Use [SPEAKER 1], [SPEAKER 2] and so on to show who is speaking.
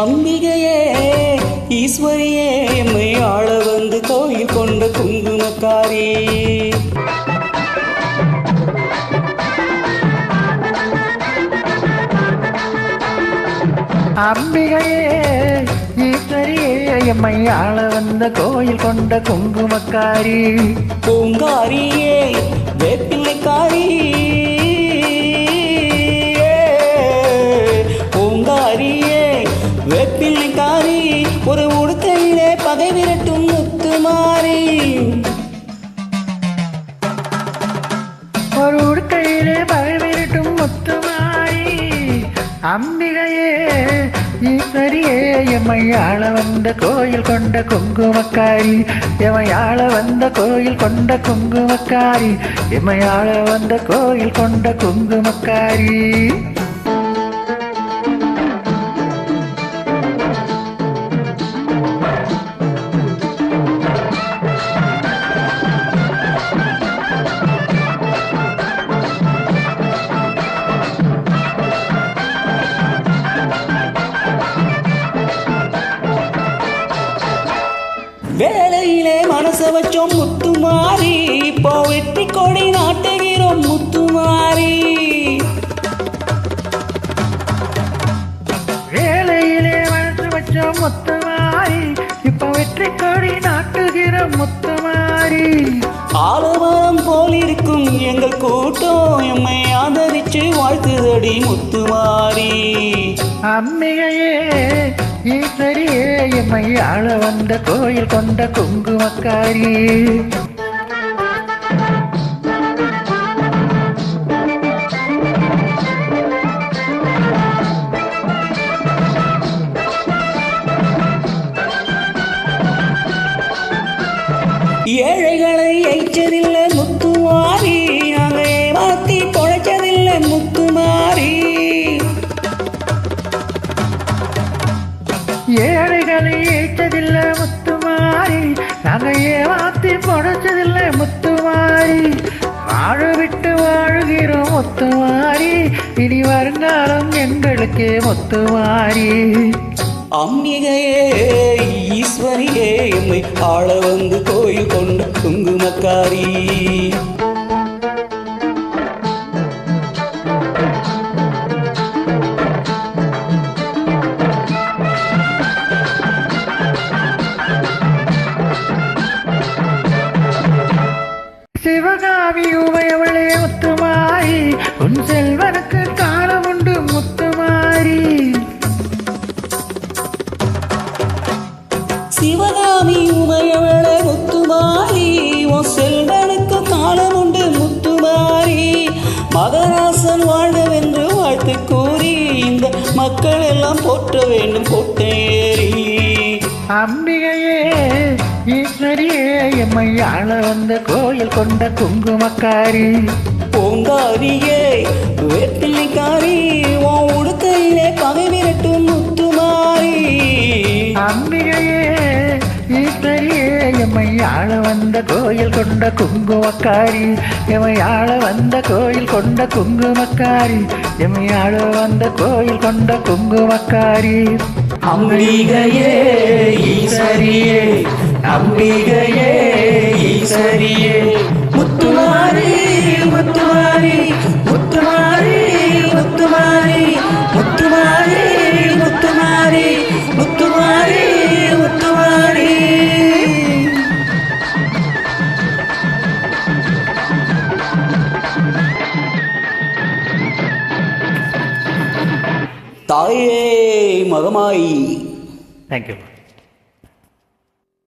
[SPEAKER 1] அம்பிகையே ஈஸ்வரியே எம்மை ஆள வந்து கோயில் கொண்ட குங்குமக்காரி.
[SPEAKER 2] அம்பிகையே ஈஸ்வரியே எம்மை ஆள வந்த கோயில் கொண்ட குங்குமக்காரி.
[SPEAKER 1] பூங்காரியே வேப்பிள்ளைக்காரி விரட்டும் முத்துமாரி
[SPEAKER 2] ஒரு உடுக்கையிலே பகவிரட்டும் முத்துமாரி அம்பிகையே ஈஸ்வரியே எம்மை ஆள வந்த கோயில் கொண்ட குங்குமக்காரி. எம்மை ஆள வந்த கோயில் கொண்ட குங்குமக்காரி. எம்மை ஆள வந்த கோயில் கொண்ட குங்குமக்காரி.
[SPEAKER 1] வச்சோம் முத்துமாரி. இப்போ வெற்றி கொடி நாட்டுகிறோம் முத்துமாரி.
[SPEAKER 2] வேலையிலே வளர்த்து வச்ச முத்துமாரி. இப்ப வெற்றி கொடி நாட்டுகிற முத்துமாரி.
[SPEAKER 1] ஆலமரம் போல் இருக்கும் எங்கள் கூட்டம். எம்மை ஆதரிச்சு வாழ்த்துதடி முத்துமாரி.
[SPEAKER 2] அம்மிகையே ஈஸ்வரியே எம்மை ஆள வந்த கோயில் கொண்ட குங்குமக்காரி.
[SPEAKER 1] ஏழைகளை ஐச்சதில்லை முத்துவாரி
[SPEAKER 2] ஏழைகளை ஏற்றதில்ல முத்துமாரி. நாங்க வாத்தி பொழைச்சதில்ல முத்துமாரி. வாழ விட்டு வாழுகிறோம் முத்துமாரி. இனி வருங்காலம் எங்களுக்கே முத்துமாரி.
[SPEAKER 1] அம்பிகையே ஈஸ்வரியே எம்மை ஆள வந்து கோயில் கொண்ட குங்குமக்காரி.
[SPEAKER 2] உன் செல்வனுக்கு காலம் உண்டு முத்துமாரி.
[SPEAKER 1] சிவகாமி உமையவள முத்துமாரி உன் செல்வனுக்கு காலம் உண்டு முத்துமாரி. மகராசன் வாழ்கவென்று வாழ்த்து கூறி இந்த மக்கள் எல்லாம் போற்ற வேண்டும் கோட்டையேறி
[SPEAKER 2] அம்பிகையே ஈஸ்வரியே எம்மை ஆள வந்த கோயில் கொண்ட குங்குமக்காரி.
[SPEAKER 1] பூங்காரியே வேப்பிள்ளைக்காரி உன் உடுக்கையிலே பகை விரட்டும் முத்துமாரி
[SPEAKER 2] அம்பிகையே ஈஸ்வரியே எம்மை ஆள வந்த கோயில் கொண்ட குங்குமக்காரி. எம்மை ஆள வந்த கோயில் கொண்ட குங்குமக்காரி. எம்மை ஆள வந்த கோயில் கொண்ட குங்குமக்காரி.
[SPEAKER 1] அம்பிகையே ஈஸ்வரியே அம்பிகையே ஈஸ்வரியே முத்துமாரி முத்துமாரி முத்துமாரி முத்துமாரி முத்துமாரி முத்துமாரி முத்துமாரி முத்துமாரி தாயே மகமாயி.
[SPEAKER 2] தேங்க்யூ